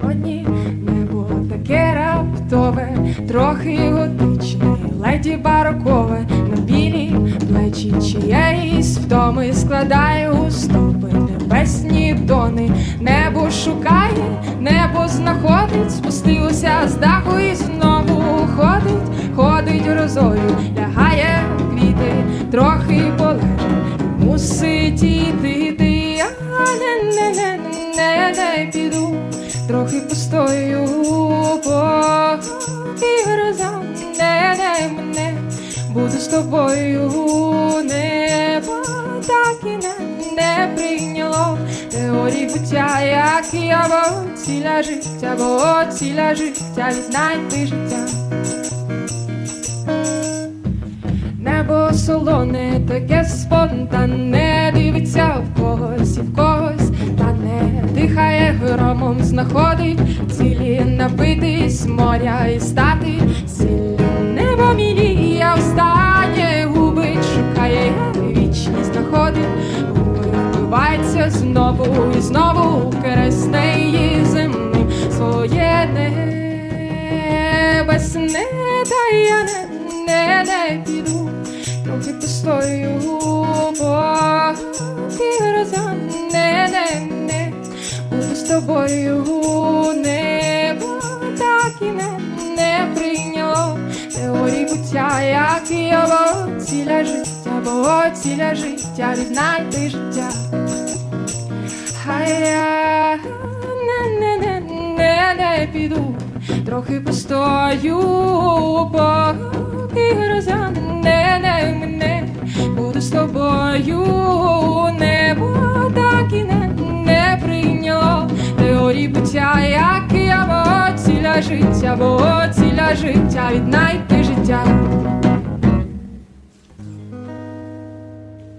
Сьогодні небо таке раптове, трохи готичне, леді барокове, на білі плечі чиєїсь втоми складає у стопи небесні тони, небо шукає, небо знаходить, спустилося з даху і знову ходить, ходить грозою, лягає квіти, трохи полежить, мусить іти, не, не, не, не, не піду, трохи постою, поки гроза не, не мене, буду з тобою, небо. Так і не, не прийняло теорії буття, як я, бо ціля життя, бо ціля життя, віднайти життя. Небо солоне, таке спонтанне, дивиться в когось і в когось, громом, знаходить цілі напитись моря і стати сіллю. Небо міліє, останнє губить, шукає вічність, знаходить, губи вбивається знову і знову кересне її землі своє небесне, та з тобою, небо так і не, не прийняло. Теорії буття, як і бо ціля життя, бо ціля життя, віднайти життя. Хай я не, не, не, не, не піду, трохи постою, поки гроза не, не мене, буду з тобою, буття, як і в бо ціля життя, бо ціля життя, віднайти життя.